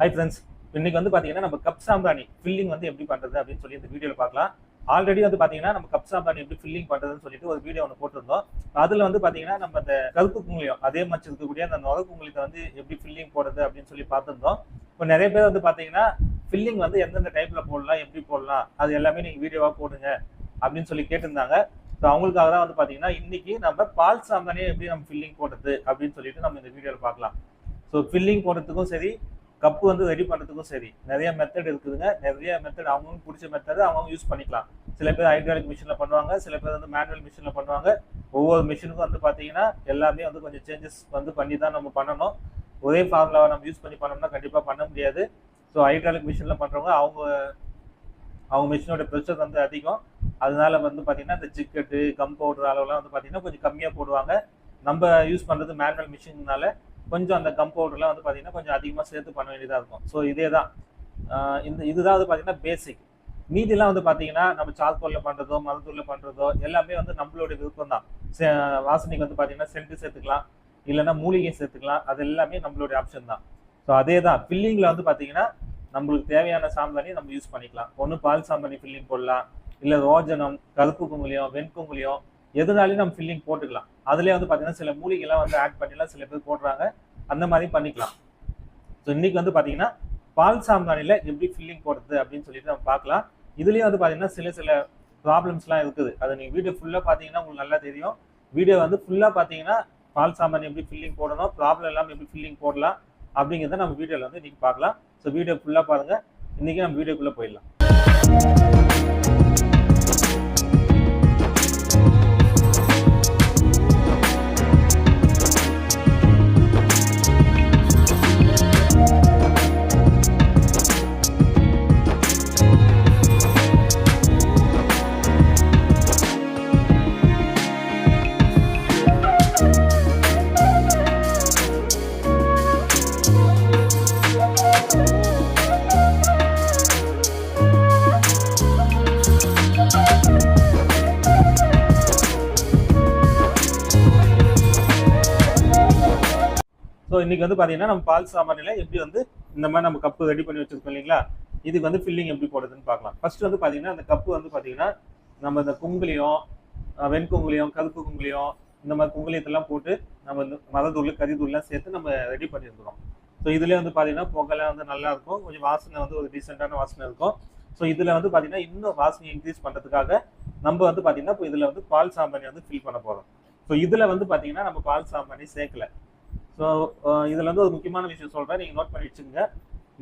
Hi friends இன்னைக்கு வந்து பார்த்தீங்கன்னா நம்ம கப் சாம்பிராணி ஃபில்லிங் வந்து எப்படி பண்ணுறது அப்படின்னு சொல்லி இந்த வீடியோவில் பார்க்கலாம். ஆல்ரெடி வந்து பார்த்தீங்கன்னா நம்ம கப் சாம்பிராணி எப்படி ஃபில்லிங் பண்ணுறதுன்னு சொல்லிட்டு ஒரு வீடியோ ஒன்று போட்டிருந்தோம். அதில் வந்து பார்த்தீங்கன்னா நம்ம அந்த கருப்பு குங்குளியம் அதே மாதிரி இருக்கக்கூடிய அந்த நுர குங்குளியத்தை வந்து எப்படி ஃபில்லிங் போடுறது அப்படின்னு சொல்லி பார்த்துருந்தோம். இப்போ நிறைய பேர் வந்து பார்த்தீங்கன்னா ஃபில்லிங் வந்து எந்தெந்த டைப்பில் போடலாம் எப்படி போடலாம் அது எல்லாமே நீங்கள் வீடியோவாக போடுங்க அப்படின்னு சொல்லி கேட்டிருந்தாங்க. ஸோ அவங்களுக்காக தான் வந்து பார்த்தீங்கன்னா இன்னைக்கு நம்ம பால் சாம்பிராணியை எப்படி நம்ம ஃபில்லிங் போடுறது அப்படின்னு சொல்லிட்டு நம்ம இந்த வீடியோவில் பார்க்கலாம். ஸோ ஃபில்லிங் போடுறதுக்கும் சரி கப்பு வந்து ரெடி பண்ணுறதுக்கும் சரி. நிறைய மெத்தட் இருக்குதுங்க. நிறைய மெத்தட் அவங்களுக்கு பிடிச்ச மெத்தட் அவங்க யூஸ் பண்ணிக்கலாம். சில பேர் ஹைட்ராலிக் மிஷினில் பண்ணுவாங்க. சில பேர் வந்து மேனுவல் மிஷினில் பண்ணுவாங்க. ஒவ்வொரு மிஷினுக்கும் வந்து பார்த்தீங்கன்னா எல்லாமே வந்து கொஞ்சம் சேஞ்சஸ் வந்து பண்ணி தான் நம்ம பண்ணணும். ஒரே ஃபார்முலாவை நம்ம யூஸ் பண்ணி பண்ணோம்னா கண்டிப்பாக பண்ண முடியாது. ஸோ ஹைட்ராலிக் மிஷினில் பண்ணுறவங்க அவங்க அவங்க மிஷினோட ப்ரெஷர் வந்து அதிகம். அதனால வந்து பார்த்தீங்கன்னா இந்த ஜிக்கெட்டு கம் பவுடர் அளவுலாம் வந்து பார்த்தீங்கன்னா கொஞ்சம் கம்மியாக போடுவாங்க. நம்ம யூஸ் பண்ணுறது மேனுவல் மிஷின்னால கொஞ்சம் அந்த கம்பவுண்டர்லாம் வந்து பார்த்தீங்கன்னா கொஞ்சம் அதிகமாக சேர்த்து பண்ண வேண்டியதாக இருக்கும். ஸோ இதே தான் இந்த இதுதான் வந்து பார்த்தீங்கன்னா பேசிக் மீதிலாம் வந்து பார்த்தீங்கன்னா நம்ம சார்கோலில் பண்ணுறதோ மருத்தூரில் பண்ணுறதோ எல்லாமே வந்து நம்மளோட விருப்பம் தான் வாசனைக்கு வந்து பார்த்தீங்கன்னா சென்ட் சேர்த்துக்கலாம். இல்லைன்னா மூலிகை சேர்த்துக்கலாம். அது எல்லாமே நம்மளுடைய ஆப்ஷன் தான். ஸோ அதே தான் ஃபில்லிங்கில் வந்து பார்த்தீங்கன்னா நம்மளுக்கு தேவையான சாம்பிராணி நம்ம யூஸ் பண்ணிக்கலாம். ஒன்று பால் சாம்பிராணி ஃபில்லிங் போடலாம். இல்லை ரோஜனம் கருப்பு குங்குலியம் வெண்குங்குலியம் எதுனாலையும் நம்ம ஃபில்லிங் போட்டுக்கலாம். அதுலேயே வந்து பார்த்தீங்கன்னா சில மூலிகைலாம் வந்து ஆட் பண்ணிலாம் சில பேர் போடுறாங்க. அந்த மாதிரி பண்ணிக்கலாம். ஸோ இன்னைக்கு வந்து பார்த்தீங்கன்னா பால் சாம்பானியில் எப்படி ஃபில்லிங் போடுறது அப்படின்னு சொல்லிட்டு நம்ம பார்க்கலாம். இதுலேயும் வந்து பார்த்தீங்கன்னா சில சில ப்ராப்ளம்ஸ்லாம் இருக்குது. அது நீங்கள் வீடியோ ஃபுல்லாக பார்த்தீங்கன்னா உங்களுக்கு நல்லா தெரியும். வீடியோ வந்து ஃபுல்லாக பார்த்தீங்கன்னா பால் சாம்பிராணி எப்படி ஃபில்லிங் போடணும் ப்ராப்ளம் இல்லாமல் எப்படி ஃபில்லிங் போடலாம் அப்படிங்கிறத நம்ம வீடியோவில் வந்து இன்றைக்கி பார்க்கலாம். ஸோ வீடியோ ஃபுல்லாக பாருங்கள் இன்றைக்கி நம்ம வீடியோக்குள்ளே போயிடலாம். இன்னைக்கு வந்து பார்த்தீங்கன்னா நம்ம பால் சாமானில் எப்படி வந்து இந்த மாதிரி நம்ம கப்பு ரெடி பண்ணி வச்சிருக்கோம் இல்லைங்களா? இதுக்கு வந்து ஃபில்லிங் எப்படி போடுறதுன்னு பார்க்கலாம். ஃபர்ஸ்ட் வந்து பார்த்தீங்கன்னா அந்த கப்பு வந்து பார்த்தீங்கன்னா நம்ம இந்த குங்குலியம் அஹ் வெண்குங்குலியம் கருப்பு குங்குலியம் இந்த மாதிரி குங்குலியத்தெல்லாம் போட்டு நம்ம இந்த மதத்தூள் கறித்தூள்லாம் சேர்த்து நம்ம ரெடி பண்ணியிருக்கிறோம். ஸோ இதுலேயே வந்து பார்த்தீங்கன்னா புகைலாம் வந்து நல்லா இருக்கும். கொஞ்சம் வாசனை வந்து ஒரு டீசெண்டான வாசனை இருக்கும். ஸோ இதில் வந்து பார்த்தீங்கன்னா இன்னும் வாசனை இன்க்ரீஸ் பண்ணுறதுக்காக நம்ம வந்து பார்த்தீங்கன்னா இப்போ இதில் வந்து பால் சாம்பானி வந்து ஃபில் பண்ண போகிறோம் ஸோ இதில் வந்து பார்த்தீங்கன்னா நம்ம பால் சாம்பானி சேர்க்கல. ஸோ uh, இதில் வந்து ஒரு முக்கியமான விஷயம் சொல்கிறேன் நீங்கள் நோட் பண்ணி வச்சுங்க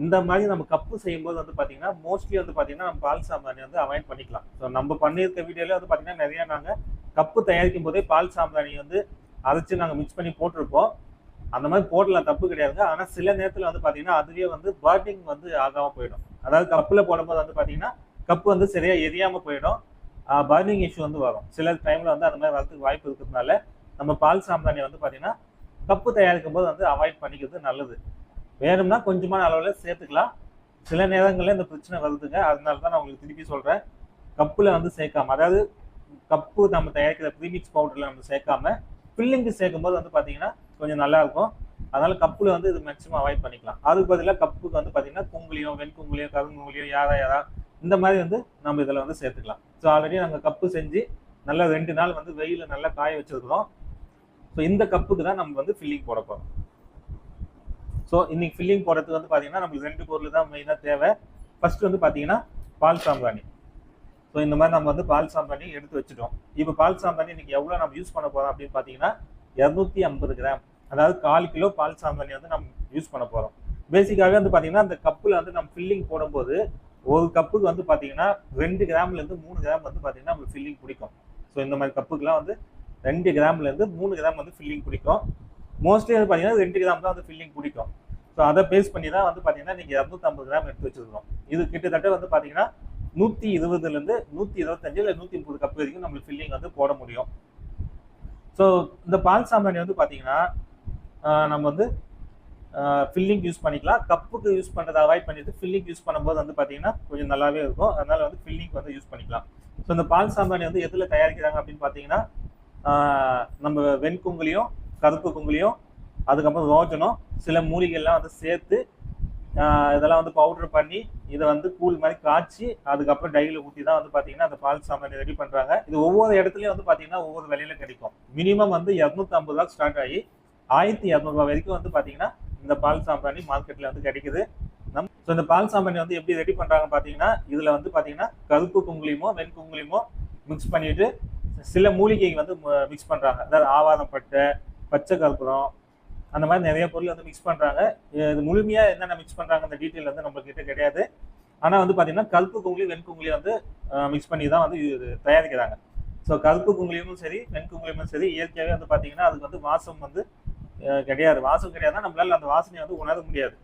இந்த மாதிரி நம்ம கப்பு செய்யும்போது வந்து பார்த்தீங்கன்னா மோஸ்ட்லி வந்து பார்த்தீங்கன்னா நம்ம பால் சாம்பிராணி வந்து அவாய்ட் பண்ணிக்கலாம். ஸோ நம்ம பண்ணியிருக்க வீடியோவில் வந்து பார்த்தீங்கன்னா நிறையா நாங்கள் கப்பு தயாரிக்கும் போதே பால் சாம்பிராணி வந்து அரைச்சி நாங்கள் மிக்ஸ் பண்ணி போட்டிருப்போம். அந்த மாதிரி போடலாம் தப்பு கிடையாதுங்க ஆனால் சில நேரத்தில் வந்து பார்த்தீங்கன்னா அதுவே வந்து பர்னிங் வந்து ஆகாமல் போயிடும். அதாவது கப்பில் போடும்போது வந்து பார்த்தீங்கன்னா கப்பு வந்து சரியாக எரியாமல் போயிடும். பர்னிங் இஷ்யூ வந்து வரும். சில டைமில் வந்து அந்த மாதிரி வரதுக்கு வாய்ப்பு இருக்கிறதுனால நம்ம பால் சாம்பிராணி வந்து பார்த்தீங்கன்னா கப்பு தயாரிக்கும் போது வந்து அவாய்ட் பண்ணிக்கிறது நல்லது. வேணும்னா கொஞ்சமான அளவில் சேர்த்துக்கலாம். சில நேரங்களில் இந்த பிரச்சனை வருதுங்க. அதனால தான் நான் உங்களுக்கு திருப்பி சொல்கிறேன் கப்பில் வந்து சேர்க்காம அதாவது கப்பு நம்ம தயாரிக்கிற ப்ரீமிக்ஸ் பவுடரில் நம்ம சேர்க்காம ஃபில்லிங்க்கு சேர்க்கும் போது வந்து பார்த்தீங்கன்னா கொஞ்சம் நல்லா இருக்கும். கப்பில் வந்து இது மேக்ஸிமம் அவாய்ட் பண்ணிக்கலாம். அதுக்கு பதிலாக கப்புக்கு வந்து பார்த்தீங்கன்னா குங்குலியோ வெண்குங்குலியோ கருங்குங்குலியோ யாரா யாரா இந்த மாதிரி வந்து நம்ம இதில் வந்து சேர்த்துக்கலாம். ஸோ ஆல்ரெடி நாங்கள் கப்பு செஞ்சு நல்லா ரெண்டு நாள் வந்து வெயிலில் நல்லா காய வச்சிருக்கிறோம். ஸோ இந்த கப்புக்கு தான் நம்ம வந்து ஃபில்லிங் போட போகிறோம் ஸோ இன்னைக்கு ஃபில்லிங் போடுறதுக்கு வந்து பார்த்தீங்கன்னா நம்மளுக்கு ரெண்டு பொருள் தான் மெயினாக தேவை. ஃபர்ஸ்ட் வந்து பார்த்தீங்கன்னா பால் சாம்பிராணி. ஸோ இந்த மாதிரி நம்ம வந்து பால் சாம்பிராணி எடுத்து வச்சுட்டோம். இப்போ பால் சாம்பிராணி இன்னைக்கு எவ்வளோ நம்ம யூஸ் பண்ண போகிறோம் அப்படின்னு பார்த்தீங்கன்னா இரநூத்தி ஐம்பது கிராம். அதாவது கால் கிலோ பால் சாம்பிராணி வந்து நம்ம யூஸ் பண்ண போகிறோம் பேசிக்காகவே வந்து பார்த்தீங்கன்னா அந்த கப்பில் வந்து நம்ம ஃபில்லிங் போடும்போது ஒரு கப்புக்கு வந்து பார்த்தீங்கன்னா ரெண்டு கிராம்லேருந்து மூணு கிராம் வந்து பார்த்தீங்கன்னா நம்ம ஃபில்லிங் பிடிக்கும். ஸோ இந்த மாதிரி கப்புக்கெலாம் வந்து ரெண்டு கிராம்லேருந்து மூணு கிராம் வந்து ஃபில்லிங் பிடிக்கும். மோஸ்ட்லி வந்து பார்த்தீங்கன்னா ரெண்டு கிராம் தான் வந்து ஃபில்லிங் பிடிக்கும். ஸோ அதை பேஸ் பண்ணி தான் வந்து பார்த்தீங்கன்னா நீங்கள் இரநூத்தம்பது கிராம் எடுத்து வச்சிருக்கோம் இது கிட்டத்தட்ட வந்து பார்த்தீங்கன்னா நூற்றி இருபதுலேருந்து நூற்றி இருபத்தஞ்சு இல்லை நூற்றி முப்பது கப் வரைக்கும் நம்மளுக்கு ஃபில்லிங் வந்து போட முடியும். ஸோ இந்த பால் சாம்பிராணி வந்து பார்த்தீங்கன்னா நம்ம வந்து ஃபில்லிங் யூஸ் பண்ணிக்கலாம். கப்புக்கு யூஸ் பண்ணுறதை அவாய்ட் பண்ணிட்டு ஃபில்லிங் யூஸ் பண்ணும்போது வந்து பார்த்தீங்கன்னா கொஞ்சம் நல்லாவே இருக்கும். அதனால வந்து ஃபில்லிங் வந்து யூஸ் பண்ணிக்கலாம். ஸோ இந்த பால் சாம்பிராணி வந்து எதில் தயாரிக்கிறாங்க அப்படின்னு பார்த்தீங்கன்னா நம்ம வெண்குங்குலியும் கருப்பு குங்குலியும் அதுக்கப்புறம் ரோஜனும் சில மூலிகைலாம் வந்து சேர்த்து இதெல்லாம் வந்து பவுடர் பண்ணி இதை வந்து கூழ் மாதிரி காய்ச்சி அதுக்கப்புறம் டையில் ஊற்றி தான் வந்து பார்த்தீங்கன்னா அந்த பால் சாம்பிராணி ரெடி பண்ணுறாங்க இது ஒவ்வொரு இடத்துலையும் வந்து பார்த்தீங்கன்னா ஒவ்வொரு விலையில கிடைக்கும். மினிமம் வந்து இரநூத்தம்பது ரூபா ஸ்டார்ட் ஆகி ஆயிரத்தி இரநூறுவா வரைக்கும் வந்து பார்த்தீங்கன்னா இந்த பால் சாம்பிராணி மார்க்கெட்டில் வந்து கிடைக்குது. நம் ஸோ இந்த பால் சாம்பிராணி வந்து எப்படி ரெடி பண்ணுறாங்க பார்த்தீங்கன்னா இதில் வந்து பார்த்தீங்கன்னா கருப்பு குங்குலியமோ வெண்குங்குலியுமோ மிக்ஸ் பண்ணிட்டு சில மூலிகை வந்து மிக்ஸ் பண்ணுறாங்க அதாவது ஆவாரம் பட்டை பச்சை கற்பூரம் அந்த மாதிரி நிறைய பொருள் வந்து மிக்ஸ் பண்ணுறாங்க இது முழுமையாக என்னென்ன மிக்ஸ் பண்ணுறாங்க அந்த டீட்டெயில் வந்து நம்ம கிடையாது. ஆனால் வந்து பார்த்தீங்கன்னா கல்பு குங்குலி வெண்குங்குலி வந்து மிக்ஸ் பண்ணி தான் வந்து இது தயாரிக்கிறாங்க. ஸோ கருப்பு குங்குலியமும் சரி வெண்குங்குலியமும் சரி இயற்கையாகவே வந்து பார்த்தீங்கன்னா அதுக்கு வந்து வாசம் வந்து கிடையாது. வாசம் கிடையாதுன்னா நம்மளால் அந்த வாசனையை வந்து உணர முடியாது.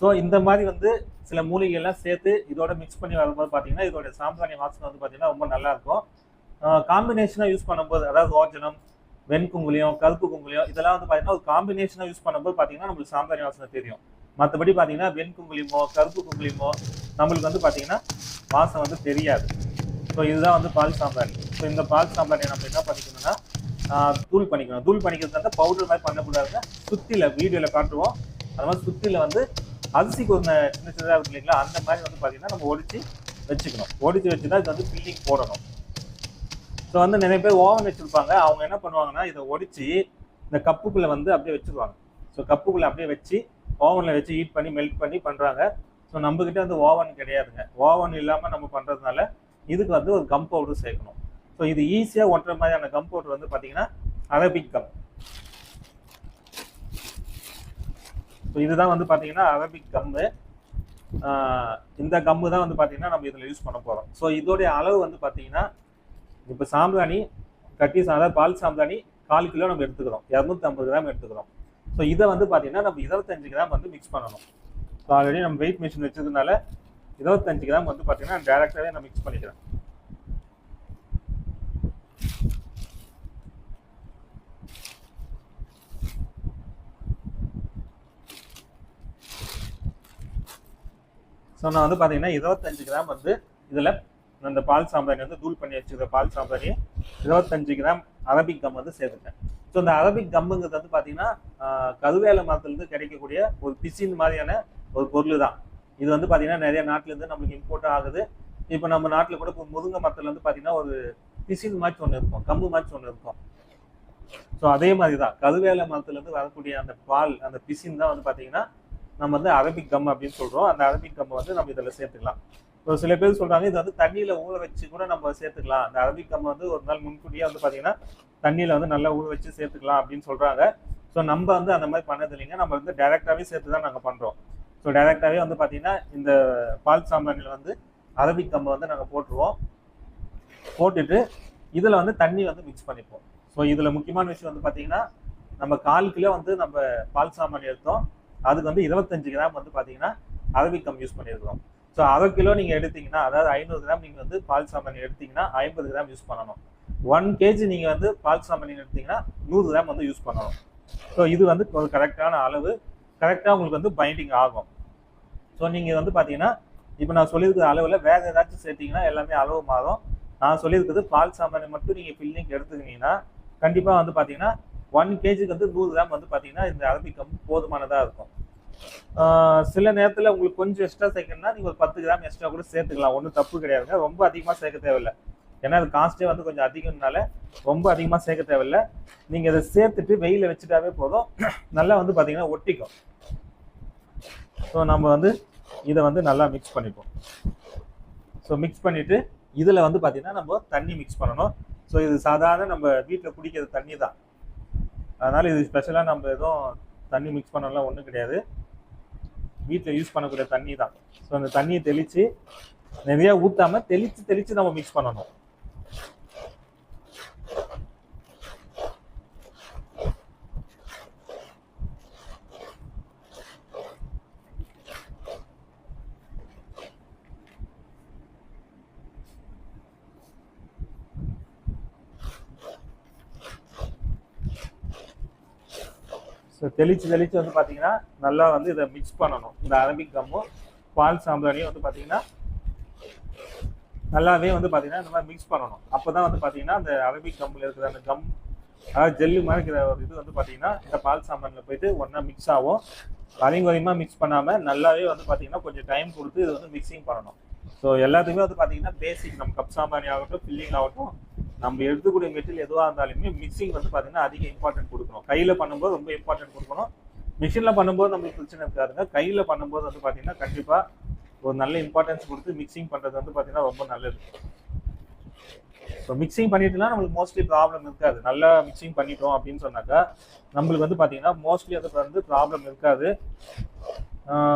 ஸோ இந்த மாதிரி வந்து சில மூலிகைலாம் சேர்த்து இதோட மிக்ஸ் பண்ணி வரும்போது பார்த்தீங்கன்னா இதோட சாம்பிராணி வாசனை வந்து பார்த்தீங்கன்னா ரொம்ப நல்லாயிருக்கும் காம்பினேஷனாக யூஸ் பண்ணும்போது அதாவது ஓஜனம் வெண்குங்குலியம் கருப்பு குங்குலியம் இதெல்லாம் வந்து பார்த்தீங்கன்னா ஒரு காம்பினேஷனாக யூஸ் பண்ணும்போது பார்த்தீங்கன்னா நம்மளுக்கு சாம்பாரி வாசனை தெரியும். மற்றபடி பார்த்தீங்கன்னா வெண்குங்குலியமோ கருப்பு குங்குலியமோ நம்மளுக்கு வந்து பார்த்தீங்கன்னா வாசம் வந்து தெரியாது. ஸோ இதுதான் வந்து பால் சாம்பார். ஸோ இந்த பால் சாம்பாரை நம்ம என்ன பண்ணிக்கணும்னா தூள் பண்ணிக்கணும். தூள் பண்ணிக்கிறது வந்து பவுடர் மாதிரி பண்ணக்கூடாதுங்க. சுற்றியில் வீடியோவில் காட்டுவோம். அது மாதிரி சுற்றியில் வந்து அரிசிக்கு ஒரு சின்ன சின்னதாக இருக்கு இல்லைங்களா? அந்த மாதிரி வந்து பார்த்தீங்கன்னா நம்ம ஒடிச்சு வச்சுக்கணும். ஒடிச்சு வச்சு தான் இது வந்து ஃபில்லிங் போடணும். ஸோ வந்து நிறைய பேர் ஓவன் வச்சுருப்பாங்க. அவங்க என்ன பண்ணுவாங்கன்னா இதை ஒடிச்சு இந்த கப்புக்குள்ளே வந்து அப்படியே வச்சிருவாங்க. ஸோ கப்புக்குள்ளே அப்படியே வச்சு ஓவனில் வச்சு ஹீட் பண்ணி மெல்ட் பண்ணி பண்ணுறாங்க ஸோ நம்மக்கிட்ட வந்து ஓவன் கிடையாதுங்க. ஓவன் இல்லாமல் நம்ம பண்ணுறதுனால இதுக்கு வந்து ஒரு கம் பவுடர் சேர்க்கணும். ஸோ இது ஈஸியாக ஒட்டுற மாதிரியான கம் பவுடர் வந்து பார்த்தீங்கன்னா அரபிக் கம் ஸோ இதுதான் வந்து பார்த்தீங்கன்னா அரபிக் கம்மு இந்த கம்மு தான் வந்து பார்த்தீங்கன்னா நம்ம இதில் யூஸ் பண்ண போகிறோம் ஸோ இதோடைய அளவு வந்து பார்த்தீங்கன்னா இப்போ சாம்பிராணி கட்டி சா- அதாவது பால் சாம்பிராணி கால் கிலோ நம்ம எடுத்துக்கிறோம். இரநூத்தி ஐம்பது கிராம் எடுத்துக்கிறோம். ஸோ இதை வந்து பார்த்தீங்கன்னா நம்ம இருபத்தஞ்சு கிராம் வந்து மிக்ஸ் பண்ணணும். ஸோ ஆல்ரெடி நம்ம வெயிட் மிஷின் வச்சதுனால இருபத்தஞ்சு கிராம் வந்து பார்த்தீங்கன்னா டேரெக்டாகவே நான் மிக்ஸ் பண்ணிக்கிறேன். ஸோ நான் வந்து பார்த்தீங்கன்னா இருபத்தஞ்சு கிராம் வந்து இதில் அந்த பால் சாம்பிராணி வந்து தூள் பண்ணி வச்சுக்கிற பால் சாம்பிராணி இருபத்தஞ்சு கிராம் அரபிக் கம் வந்து சேர்த்துட்டேன். ஸோ இந்த அரபிக் கம்முங்கிறது வந்து பார்த்தீங்கன்னா கருவேல மரத்துலேருந்து கிடைக்கக்கூடிய ஒரு பிசின் மாதிரியான ஒரு பொருள் தான் இது வந்து பார்த்தீங்கன்னா நிறைய நாட்டிலேருந்து நம்மளுக்கு இம்போர்ட் ஆகுது. இப்போ நம்ம நாட்டில் கூட இப்போ முருங்கை மரத்துலேருந்து வந்து பார்த்தீங்கன்னா ஒரு பிசின் மாதிரி ஒன்று இருக்கும் கம்பு மாதிரி ஒன்று இருக்கும். ஸோ அதே மாதிரி தான் கருவேல மரத்துலேருந்து வரக்கூடிய அந்த பால் அந்த பிசின் தான் வந்து பார்த்தீங்கன்னா நம்ம வந்து அரபிக் கம் அப்படின்னு சொல்கிறோம் அந்த அரபிக் கம்மை வந்து நம்ம இதில் சேர்த்துக்கலாம். சில பேர் சொல்கிறாங்க இது வந்து தண்ணியில் ஊற வச்சு கூட நம்ம சேர்த்துக்கலாம். அந்த அரபிக்கம் வந்து ஒரு நாள் முன்கூட்டியே வந்து பார்த்தீங்கன்னா தண்ணியில் வந்து நல்லா ஊற வச்சு சேர்த்துக்கலாம் அப்படின்னு சொல்கிறாங்க ஸோ நம்ம வந்து அந்த மாதிரி பண்ணது இல்லைங்க. நம்ம வந்து டைரக்டாவே சேர்த்து தான் நாங்கள் பண்ணுறோம் ஸோ டைரக்டாவே வந்து பாத்தீங்கன்னா இந்த பால் சாம்பிராணியில் வந்து அரபிக் கம்பை வந்து நாங்கள் போட்டுருவோம். போட்டுட்டு இதில் வந்து தண்ணி வந்து மிக்ஸ் பண்ணிப்போம். ஸோ இதில் முக்கியமான விஷயம் வந்து பார்த்தீங்கன்னா நம்ம கால் கிலோ வந்து நம்ம பால் சாம்பிராணி எடுத்தோம். அதுக்கு வந்து இருபத்தஞ்சு கிராம் வந்து பார்த்தீங்கன்னா அரபிக்கம் யூஸ் பண்ணியிருக்கிறோம். ஸோ அரை கிலோ நீங்கள் எடுத்தீங்கன்னா அதாவது ஐநூறு கிராம் நீங்கள் வந்து பால் சாமான் எடுத்தீங்கன்னா ஐம்பது கிராம் யூஸ் பண்ணணும். ஒன் கேஜி நீங்கள் வந்து பால் சாம்பிராணி எடுத்தீங்கன்னா நூறு கிராம் வந்து யூஸ் பண்ணணும். ஸோ இது வந்து ஒரு கரெக்டான அளவு. கரெக்டாக உங்களுக்கு வந்து பைண்டிங் ஆகும். ஸோ நீங்கள் வந்து பார்த்தீங்கன்னா இப்போ நான் சொல்லியிருக்கிற அளவில் வேறு ஏதாச்சும் சேர்த்தீங்கன்னா எல்லாமே அளவு மாறும். நான் சொல்லியிருக்கிறது பால் சாமானை மட்டும் நீங்கள் ஃபில்லிங் எடுத்துக்கிட்டீங்கன்னா கண்டிப்பாக வந்து பார்த்தீங்கன்னா ஒன் கேஜிக்கு வந்து நூறு கிராம் வந்து பார்த்தீங்கன்னா இந்த அரபிக் கம்பு போதுமானதாக இருக்கும். சில நேரத்தில் உங்களுக்கு கொஞ்சம் எக்ஸ்ட்ரா சேர்க்கணும்னா நீங்கள் ஒரு பத்து கிராம் எக்ஸ்ட்ரா கூட சேர்த்துக்கலாம். ஒன்றும் தப்பு கிடையாதுங்க ரொம்ப அதிகமாக சேர்க்க தேவையில்லை. ஏன்னா அது காஸ்ட்டே வந்து கொஞ்சம் அதிகம்னால ரொம்ப அதிகமாக சேர்க்க தேவையில்லை. நீங்கள் அதை சேர்த்துட்டு வெயில வச்சுட்டாவே போதும். நல்லா வந்து பார்த்தீங்கன்னா ஒட்டிக்கும். ஸோ நம்ம வந்து இதை வந்து நல்லா மிக்ஸ் பண்ணிப்போம். ஸோ மிக்ஸ் பண்ணிவிட்டு இதில் வந்து பார்த்தீங்கன்னா நம்ம தண்ணி மிக்ஸ் பண்ணணும். ஸோ இது சாதாரண நம்ம வீட்டில் குடிக்கிற தண்ணி தான். அதனால் இது ஸ்பெஷலாக நம்ம எதுவும் தண்ணி மிக்ஸ் பண்ணலாம் ஒன்றும் கிடையாது. வீட்டில் யூஸ் பண்ணக்கூடிய தண்ணி தான் ஸோ அந்த தண்ணியை தெளித்து நிறையா ஊற்றாம தெளித்து தெளித்து நம்ம மிக்ஸ் பண்ணணும். ஸோ தெளித்து தெளித்து வந்து பார்த்தீங்கன்னா நல்லா வந்து இதை மிக்ஸ் பண்ணணும். இந்த அரபிக் கம்மும் பால் சாம்பிராணியும் வந்து பார்த்தீங்கன்னா நல்லாவே வந்து பார்த்தீங்கன்னா இந்த மாதிரி மிக்ஸ் பண்ணணும். அப்போ தான் வந்து பார்த்தீங்கன்னா அந்த அரபிக் கம்மில் இருக்கிற அந்த கம் அதாவது ஜெல்லு மாதிரி இருக்கிற ஒரு இது வந்து பார்த்தீங்கன்னா இந்த பால் சாம்பாரில் போயிட்டு ஒன்றா மிக்ஸ் ஆகும். வரையும் வரையுமா மிக்ஸ் பண்ணாமல் நல்லாவே வந்து பார்த்தீங்கன்னா கொஞ்சம் டைம் கொடுத்து இது வந்து மிக்சிங் பண்ணணும். ஸோ எல்லாத்துக்குமே வந்து பார்த்தீங்கன்னா பேசிக் நம்ம கப் சாம்பாரி ஆகட்டும் ஃபில்லிங் ஆகட்டும் நம்ம எழுதக்கூடிய மெட்டீரியல் எதுவாக இருந்தாலுமே மிக்சிங் வந்து பார்த்தீங்கன்னா அதிக இம்பார்ட்டன்ட் கொடுக்கணும். கையில் பண்ணும்போது ரொம்ப இம்பார்ட்டன்ட் கொடுக்கணும். மிஷினில் பண்ணும்போது நம்மளுக்கு பிரச்சனை இருக்காதுங்க. கையில் பண்ணும்போது வந்து பார்த்தீங்கன்னா கண்டிப்பாக ஒரு நல்ல இம்பார்ட்டன்ஸ் கொடுத்து மிக்சிங் பண்ணுறது வந்து பார்த்தீங்கன்னா ரொம்ப நல்லது. ஸோ மிக்சிங் பண்ணிட்டுனா நம்மளுக்கு மோஸ்ட்லி ப்ராப்ளம் இருக்காது. நல்லா மிக்சிங் பண்ணிட்டோம் அப்படின்னு சொன்னாக்கா நம்மளுக்கு வந்து பார்த்தீங்கன்னா மோஸ்ட்லி அது வந்து ப்ராப்ளம் இருக்காது.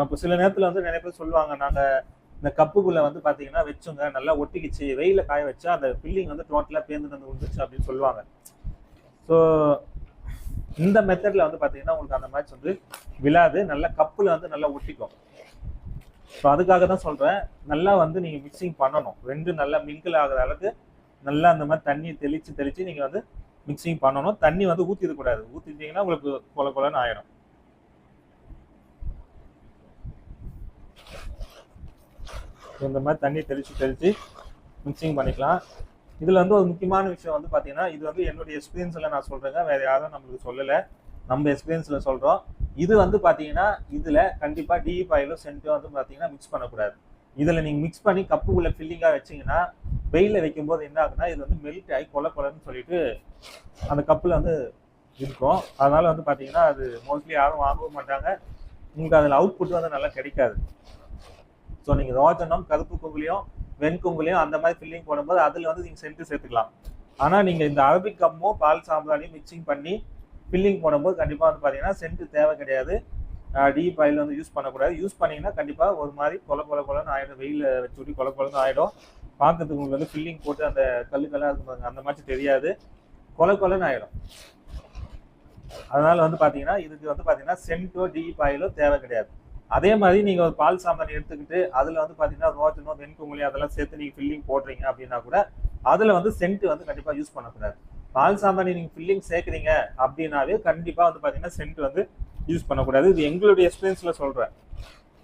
இப்போ சில நேரத்தில் வந்து நிறைய பேர் சொல்லுவாங்க நாங்கள் இந்த கப்புக்குள்ளே வந்து பார்த்தீங்கன்னா வச்சுங்க நல்லா ஒட்டிக்கிச்சு. வெயில காய வச்சா அந்த பில்லிங் வந்து டோட்டலாக பேர்ந்து வந்து விழுந்துச்சு அப்படின்னு சொல்லுவாங்க. ஸோ இந்த மெத்தடில் வந்து பார்த்தீங்கன்னா உங்களுக்கு அந்த மேட்ச் வந்து விழாது. நல்லா கப்பில் வந்து நல்லா ஒட்டிக்கும். ஸோ அதுக்காக தான் சொல்கிறேன் நல்லா வந்து நீங்கள் மிக்சிங் பண்ணணும். ரெண்டு நல்லா மிங்கிள் ஆகிற அளவுக்கு நல்லா அந்த மாதிரி தண்ணியை தெளித்து தெளித்து நீங்கள் வந்து மிக்சிங் பண்ணணும். தண்ணி வந்து ஊற்றிடக்கூடாது ஊற்றிட்டீங்கன்னா உங்களுக்கு கொல கொலன்னு ஆயிடும். இந்த மாதிரி தண்ணி தெளித்து தெளித்து மிக்சிங் பண்ணிக்கலாம். இதில் வந்து ஒரு முக்கியமான விஷயம் வந்து பார்த்தீங்கன்னா இது வந்து என்னுடைய எக்ஸ்பீரியன்ஸில் நான் சொல்கிறேங்க வேறு யாரும் நம்மளுக்கு சொல்லலை. நம்ம எக்ஸ்பீரியன்ஸில் சொல்கிறோம் இது வந்து பார்த்தீங்கன்னா இதில் கண்டிப்பாக டிஇ பாயிலும் சென்ட்டும் வந்து பார்த்தீங்கன்னா மிக்ஸ் பண்ணக்கூடாது. இதில் நீங்கள் மிக்ஸ் பண்ணி கப்பு உள்ள ஃபில்லிங்காக வச்சிங்கன்னா வெயிலில் வைக்கும்போது என்ன ஆகுனா இது வந்து மெல்ட் ஆகி கொல கொலன்னு சொல்லிட்டு அந்த கப்பில் வந்து இருக்கும். அதனால் வந்து பார்த்தீங்கன்னா அது மோஸ்ட்லி யாரும் வாங்கவும் மாட்டாங்க. உங்களுக்கு அதில் அவுட்புட் வந்து நல்லா கிடைக்காது. ஸோ நீங்கள் ரோஜனம் கருப்பு குங்குலியும் வெண்குங்குலியும் அந்த மாதிரி ஃபில்லிங் போடும்போது அதில் வந்து நீங்கள் சென்ட்டு சேர்த்துக்கலாம். ஆனால் நீங்கள் இந்த அரபிக் கம்மும் பால் சாம்பிராணியும் மிக்சிங் பண்ணி ஃபில்லிங் போடும்போது கண்டிப்பாக வந்து பார்த்தீங்கன்னா சென்ட்டு தேவை கிடையாது. டீப் ஆயில் வந்து யூஸ் பண்ணக்கூடாது. யூஸ் பண்ணிங்கன்னா கண்டிப்பாக ஒரு மாதிரி கொல கொல கொலன்னு ஆகிடும் வெயிலில் வச்சு விட்டு கொல கொலன்னு ஆகிடும் பார்க்கறதுக்கு உங்களுக்கு வந்து ஃபில்லிங் போட்டு அந்த கல்லுக்கெல்லாம் இருக்கும் அந்த மாதிரி தெரியாது. கொல கொலன்னு ஆகிடும் அதனால் வந்து பார்த்தீங்கன்னா இதுக்கு வந்து பார்த்தீங்கன்னா சென்ட்டோ டீப் ஆயிலோ தேவை கிடையாது. அதே மாதிரி நீங்கள் ஒரு பால் சாம்பார் எடுத்துக்கிட்டு அதில் வந்து பார்த்தீங்கன்னா ரோஜனோ வெண்குமுலி அதெல்லாம் சேர்த்து நீங்கள் ஃபில்லிங் போடுறீங்க அப்படின்னா கூட அதில் வந்து சென்ட் வந்து கண்டிப்பாக யூஸ் பண்ணக்கூடாது. பால் சாம்பார் நீங்கள் ஃபில்லிங் சேர்க்குறீங்க அப்படின்னாவே கண்டிப்பாக வந்து பார்த்தீங்கன்னா சென்ட் வந்து யூஸ் பண்ணக்கூடாது. இது எங்களுடைய எக்ஸ்பீரியன்ஸில் சொல்கிறேன்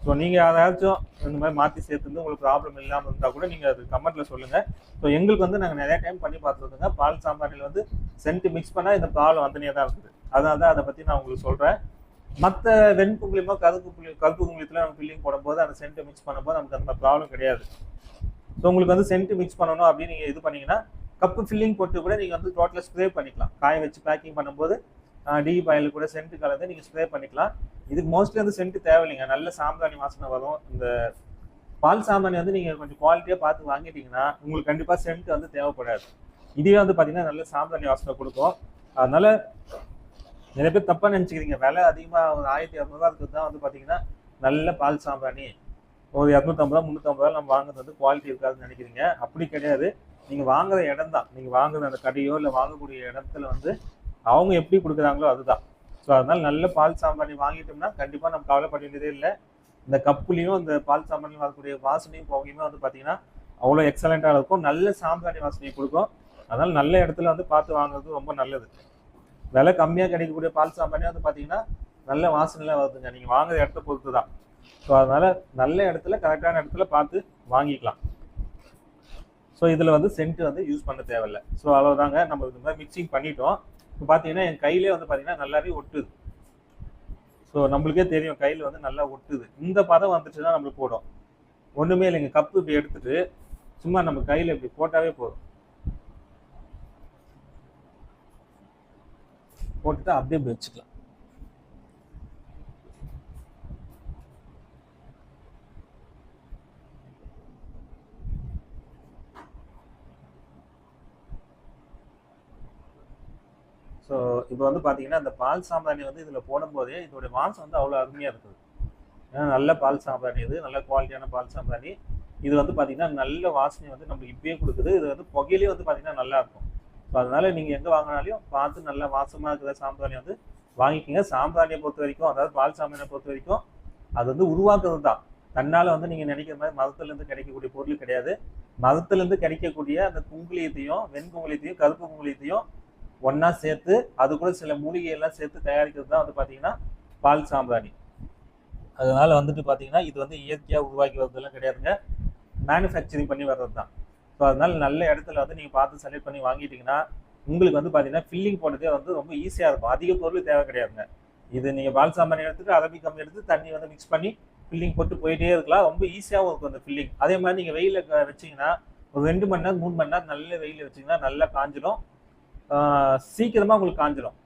ஸோ நீங்கள் யாராச்சும் இந்த மாதிரி மாற்றி சேர்த்துருந்து உங்களுக்கு ப்ராப்ளம் இல்லாமல் இருந்தால் கூட நீங்கள் அது கமெண்ட்டில் சொல்லுங்கள் ஸோ எங்களுக்கு வந்து நாங்கள் நிறையா டைம் பண்ணி பார்த்துருக்கோங்க. பால் சாம்பாரில் வந்து சென்ட் மிக்ஸ் பண்ணால் இந்த ப்ராப்ளம் வந்துனே தான் இருக்குது. அதனால தான் அதை பற்றி நான் உங்களுக்கு சொல்கிறேன் மற்ற வெண்குங்குளியமோ கருப்பு புள்ளி கருப்பு குங்குளியத்தில் நம்ம ஃபில்லிங் போடும்போது அந்த சென்ட் மிக்ஸ் பண்ணும்போது நமக்கு அந்த ப்ராப்ளம் கிடையாது. ஸோ உங்களுக்கு வந்து சென்ட் மிக்ஸ் பண்ணணும் அப்படின்னு நீங்கள் இது பண்ணீங்கன்னா கப்பு ஃபில்லிங் போட்டு கூட நீங்கள் வந்து டோட்டலாக ஸ்ப்ரே பண்ணிக்கலாம். காய வச்சு பேக்கிங் பண்ணும்போது டி பாயில் கூட சென்ட் கலந்து நீங்கள் ஸ்ப்ரே பண்ணிக்கலாம். இதுக்கு மோஸ்ட்லி வந்து சென்ட் தேவையில்லைங்க. நல்ல சாம்பிராணி வாசனை வரும். இந்த பால் சாம்பிராணி வந்து நீங்கள் கொஞ்சம் குவாலிட்டியாக பார்த்து வாங்கிட்டீங்கன்னா உங்களுக்கு கண்டிப்பாக சென்ட் வந்து தேவைப்படாது. இதுவே வந்து பார்த்தீங்கன்னா நல்ல சாம்பிராணி வாசனை கொடுக்கும். அதனால நிறைய பேர் தப்பாக நினச்சிக்கிறீங்க. விலை அதிகமாக ஒரு ஆயிரத்தி இரநூறுவா இருக்கிறது தான் வந்து பார்த்தீங்கன்னா நல்ல பால் சாம்பிராணி. ஒரு இரநூத்தம்பது ரூபா முந்நூற்றம்பது ரூபா நம்ம வாங்குறது வந்து குவாலிட்டி இருக்காதுன்னு நினைக்கிறீங்க. அப்படி கிடையாது. நீங்கள் வாங்குற இடம் தான். நீங்கள் வாங்குற அந்த கடையோ இல்லை வாங்கக்கூடிய இடத்துல வந்து அவங்க எப்படி கொடுக்குறாங்களோ அதுதான். ஸோ அதனால நல்ல பால் சாம்பிராணி வாங்கிட்டோம்னா கண்டிப்பாக நம்ம கவலைப்பட வேண்டியதே இல்லை. இந்த கப்புலையும் இந்த பால் சாம்பிராணி வரக்கூடிய வாசனையும் போகையுமே வந்து பார்த்தீங்கன்னா அவ்வளோ எக்ஸலண்ட்டாக இருக்கும். நல்ல சாம்பிராணி வாசனையை கொடுக்கும். அதனால நல்ல இடத்துல வந்து பார்த்து வாங்குறது ரொம்ப நல்லது. விலை கம்மியாக கிடைக்கக்கூடிய பால் சாம்பிராணி வந்து பார்த்தீங்கன்னா நல்ல வாசனைலாம் வருதுங்க. நீங்கள் வாங்குற இடத்த பொறுத்து தான் ஸோ அதனால நல்ல இடத்துல கரெக்டான இடத்துல பார்த்து வாங்கிக்கலாம். ஸோ இதில் வந்து சென்ட் வந்து யூஸ் பண்ண தேவையில்ல. ஸோ அவ்வளோதாங்க நம்ம இந்த மாதிரி மிக்சிங் பண்ணிட்டோம். இப்போ பார்த்தீங்கன்னா என் கையிலே வந்து பார்த்தீங்கன்னா நல்லாவே ஒட்டுது. ஸோ நம்மளுக்கே தெரியும் கையில் வந்து நல்லா ஒட்டுது. இந்த பதம் வந்துச்சுன்னா நம்மளுக்கு போடும் ஒன்றுமே இல்லைங்க. கப்பு இப்படி எடுத்துட்டு சும்மா நம்ம கையில் இப்படி போட்டாவே போதும். போட்டுட்டு அப்படியே இப்படி வச்சுக்கலாம். ஸோ இப்போ வந்து பார்த்தீங்கன்னா அந்த பால் சாம்பிராணி வந்து இதில் போடும்போதே இதோடைய வாசம் வந்து அவ்வளோ அருமையாக இருக்குது ஏன்னா நல்ல பால் சாம்பிராணி இது நல்ல குவாலிட்டியான பால் சாம்பிராணி இது. வந்து பார்த்தீங்கன்னா நல்ல வாசனை வந்து நம்மளுக்கு இப்பயே கொடுக்குது. இது வந்து புகையிலே வந்து பார்த்தீங்கன்னா நல்லா இருக்கும். ஸோ அதனால நீங்கள் எங்கே வாங்கினாலையும் பார்த்து நல்ல வாசமாக இருக்கிற சாம்பிராணியை வந்து வாங்கிக்கோங்க. சாம்பிராணியை பொறுத்த வரைக்கும் அதாவது பால் சாம்பிராணியை பொறுத்த வரைக்கும் அது வந்து உருவாக்குறது தான் தன்னால் வந்து நீங்கள் நினைக்கிற மாதிரி மரத்துலேருந்து கிடைக்கக்கூடிய பொருள் கிடையாது. மரத்துலேருந்து கிடைக்கக்கூடிய அந்த குங்குலியத்தையும் வெண்குங்குலியத்தையும் கருப்பு குங்குலியத்தையும் ஒன்றா சேர்த்து அது கூட சில மூலிகையெல்லாம் சேர்த்து தயாரிக்கிறது தான் வந்து பார்த்தீங்கன்னா பால் சாம்பிராணி. அதனால் வந்துட்டு பார்த்தீங்கன்னா இது வந்து இயற்கையாக உருவாக்கி வர்றதெல்லாம் கிடையாதுங்க. மேனுஃபேக்சரிங் பண்ணி வர்றது தான் ஸோ அதனால நல்ல இடத்துல வந்து நீங்கள் பார்த்து செலக்ட் பண்ணி வாங்கிட்டீங்கன்னா உங்களுக்கு வந்து பார்த்தீங்கன்னா ஃபில்லிங் போடுறதே வந்து ரொம்ப ஈஸியாக இருக்கும். அதிக பொருள் தேவை கிடையாதுங்க. இது நீங்கள் பால் சாமான் எடுத்துட்டு கம்மி எடுத்து தண்ணி வந்து மிக்ஸ் பண்ணி ஃபில்லிங் போட்டு போயிட்டே இருக்கலாம். ரொம்ப ஈஸியாகவும் இருக்கும் அந்த ஃபில்லிங் அதே மாதிரி நீங்கள் வெயிலில் வச்சீங்கன்னா ஒரு ரெண்டு மணி நேரம் மூணு மணி நேரம் நல்ல வெயிலில் வச்சீங்கன்னா நல்லா காஞ்சிடும் சீக்கிரமாக உங்களுக்கு காஞ்சிடும்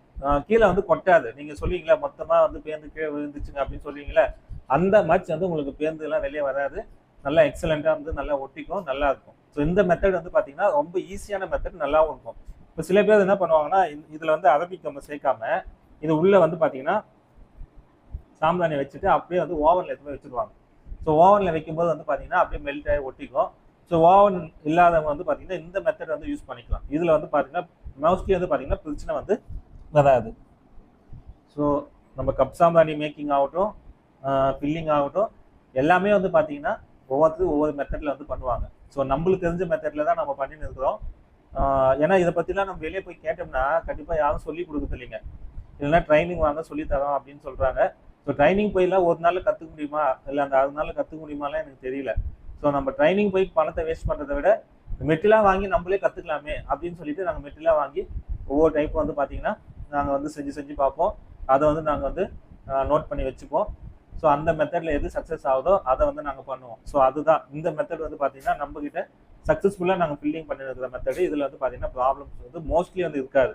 கீழே வந்து கொட்டாது. நீங்கள் சொல்லுவீங்களா மொத்தமாக வந்து பேருந்து கீழே விழுந்துச்சுங்க அப்படின்னு சொல்லுவீங்களா அந்த மச் வந்து உங்களுக்கு பேருந்துலாம் வெளியே வராது. நல்லா எக்ஸலண்ட்டாக வந்து நல்லா ஒட்டிக்கும் நல்லா இருக்கும். ஸோ இந்த மெத்தட் வந்து பார்த்தீங்கன்னா ரொம்ப ஈஸியான மெத்தட் நல்லாவும் இருக்கும். இப்போ சில பேர் என்ன பண்ணுவாங்கன்னா இதில் வந்து அரபிக் நம்ம சேர்க்காம இது உள்ளே வந்து பார்த்தீங்கன்னா சாம்பிராணி வச்சுட்டு அப்படியே வந்து ஓவனில் எடுத்து போய் வச்சிருவாங்க. ஸோ ஓவனில் வைக்கும்போது வந்து பார்த்தீங்கன்னா அப்படியே மெல்ட் ஆகி ஒட்டிக்கும். ஸோ ஓவன் இல்லாதவங்க வந்து பார்த்தீங்கன்னா இந்த மெத்தட் வந்து யூஸ் பண்ணிக்கலாம். இதில் வந்து பார்த்தீங்கன்னா மோஸ்ட்லி வந்து பார்த்தீங்கன்னா பிரச்சனை வந்து வராது. ஸோ நம்ம கப் சாம்பிராணி மேக்கிங் ஆகட்டும் ஃபில்லிங் ஆகட்டும் எல்லாமே வந்து பார்த்தீங்கன்னா ஒவ்வொருத்தரும் ஒவ்வொரு மெத்தடில் வந்து பண்ணுவாங்க. ஸோ நம்மளுக்கு தெரிஞ்ச மெத்தடில் தான் நம்ம பண்ணின்னு இருக்கிறோம். ஏன்னா இதை பற்றிலாம் நம்ம வெளியே போய் கேட்டோம்னா கண்டிப்பாக யாரும் சொல்லி கொடுக்குறது இல்லைங்க. இல்லைன்னா ட்ரைனிங் வாங்க சொல்லித்தரோம் அப்படின்னு சொல்கிறாங்க ஸோ ட்ரைனிங் போயெல்லாம் ஒரு நாள் கற்றுக்க முடியுமா? இல்லை அந்த ஆறு நாள் கற்றுக்க முடியுமாலாம் எனக்கு தெரியல. ஸோ நம்ம ட்ரைனிங் போய் பணத்தை வேஸ்ட் பண்ணுறதை விட மெட்டிலாக வாங்கி நம்மளே கற்றுக்கலாமே அப்படின்னு சொல்லிட்டு நாங்கள் மெட்டிலாக வாங்கி ஒவ்வொரு டைப் வந்து பார்த்தீங்கன்னா நாங்கள் வந்து செஞ்சு செஞ்சு பார்ப்போம். அதை வந்து நாங்கள் வந்து நோட் பண்ணி வச்சுப்போம். ஸோ அந்த மெத்தடில் எது சக்ஸஸ் ஆகுதோ அதை வந்து நாங்கள் பண்ணுவோம். ஸோ அதுதான். இந்த மெத்தட் வந்து பார்த்தீங்கன்னா நம்மக்கிட்ட சக்ஸஸ்ஃபுல்லாக நாங்கள் ஃபில்லிங் பண்ணிருக்கிற மெத்தடு இதில் வந்து பார்த்தீங்கன்னா ப்ராப்ளம்ஸ் வந்து மோஸ்ட்லி வந்து இருக்காது.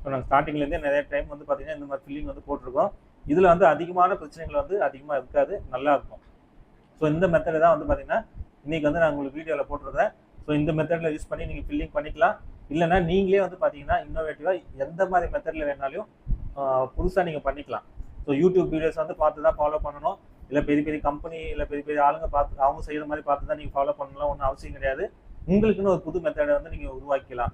ஸோ நாங்கள் ஸ்டார்டிங்லேருந்தே நிறைய டைம் வந்து பார்த்தீங்கன்னா இந்த மாதிரி ஃபில்லிங் வந்து போட்டிருக்கோம். இதில் வந்து அதிகமான பிரச்சனைகள் வந்து அதிகமாக இருக்காது. நல்லா இருக்கும். ஸோ இந்த மெத்தடு தான் வந்து பார்த்தீங்கன்னா இன்றைக்கி வந்து நான் உங்களுக்கு வீடியோவில் போட்டிருக்கிறேன். ஸோ இந்த மெத்தடில் யூஸ் பண்ணி நீங்கள் ஃபில்லிங் பண்ணிக்கலாம். இல்லைன்னா நீங்களே வந்து பார்த்தீங்கன்னா இன்னோவேட்டிவாக எந்த மாதிரி மெத்தடில் வேணாலும் புதுசாக நீங்கள் பண்ணிக்கலாம். ஸோ யூடியூப் வீடியோஸ் வந்து பார்த்து தான் ஃபாலோ பண்ணணும். இல்லை பெரிய பெரிய கம்பெனி இல்லை பெரிய பெரிய ஆளுங்க பார்த்து அவங்க செய்கிற மாதிரி பார்த்து தான் நீங்கள் ஃபாலோ பண்ணலாம். ஒன்றும் அவசியம் கிடையாது. உங்களுக்குன்னு ஒரு புது மெத்தடை வந்து நீங்கள் உருவாக்கலாம்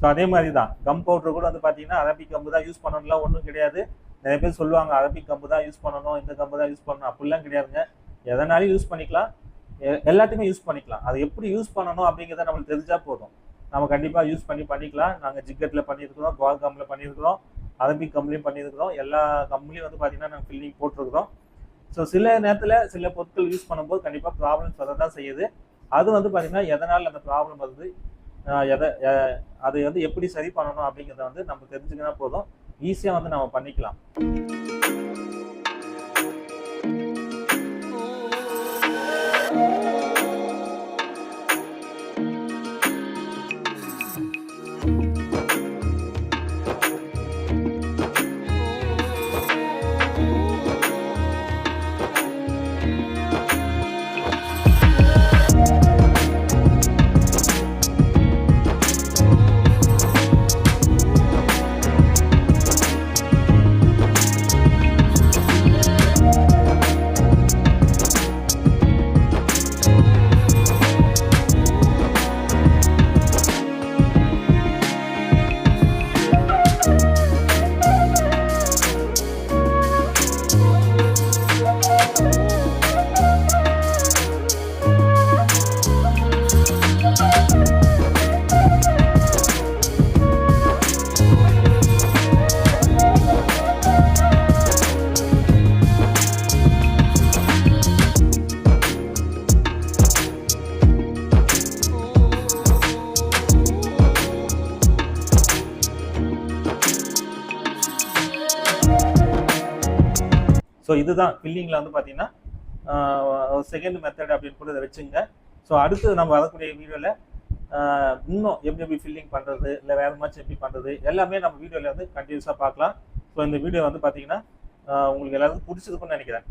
ஸோ அதே மாதிரி தான் கம் பவுடர் கூட வந்து பார்த்தீங்கன்னா அரபிக் கம்பு தான் யூஸ் பண்ணணும்லாம் ஒன்றும் கிடையாது. நிறைய பேர் சொல்லுவாங்க அரபிக் கம்பு தான் யூஸ் பண்ணணும் இந்த கம்பு தான் யூஸ் பண்ணணும். அப்படிலாம் கிடையாதுங்க. எதனாலும் யூஸ் பண்ணிக்கலாம். எ- எல்லாத்தையுமே யூஸ் பண்ணிக்கலாம். அது எப்படி யூஸ் பண்ணணும் அப்படிங்கிறத நம்மளுக்கு தெரிஞ்சால் போதும். நம்ம கண்டிப்பாக யூஸ் பண்ணி பண்ணிக்கலாம். நாங்கள் ஜிக்கெட்டில் பண்ணியிருக்கிறோம் குவால் பண்ணியிருக்கிறோம். அரபிக் கம்ப்ளைண்ட் பண்ணியிருக்கிறோம். எல்லா கம்பெனியும் வந்து பார்த்தீங்கன்னா நாங்கள் ஃபில்லிங் போட்டிருக்கிறோம். ஸோ சில நேரத்தில் சில பொருட்கள் யூஸ் பண்ணும்போது கண்டிப்பாக ப்ராப்ளம்ஸ் வர தான் செய்யுது. அது வந்து பார்த்தீங்கன்னா எதனால் அந்த ப்ராப்ளம் வருது? எதை அதை வந்து எப்படி சரி பண்ணணும் அப்படிங்கிறத வந்து நம்ம தெரிஞ்சுக்கினா போதும். ஈஸியாக வந்து நம்ம பண்ணிக்கலாம். ஸோ இதுதான் ஃபில்லிங்கில் வந்து பார்த்தீங்கன்னா செகண்ட் மெத்தட் அப்படின்னு கூட இதை வச்சுங்க. ஸோ அடுத்து நம்ம வரக்கூடிய வீடியோவில் இன்னும் எப்படி எப்படி ஃபில்லிங் பண்ணுறது இல்லை வேறு மாதிரி எப்படி பண்ணுறது எல்லாமே நம்ம வீடியோவில் வந்து கண்டினியூஸாக பார்க்கலாம். ஸோ இந்த வீடியோ வந்து பார்த்தீங்கன்னா உங்களுக்கு எல்லாருக்கும் பிடிச்சிருக்கும்னு நினைக்கிறேன்.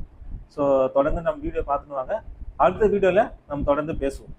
ஸோ தொடர்ந்து நம்ம வீடியோ பார்த்துன்னு வாங்க. அடுத்த வீடியோவில் நம்ம தொடர்ந்து பேசுவோம்.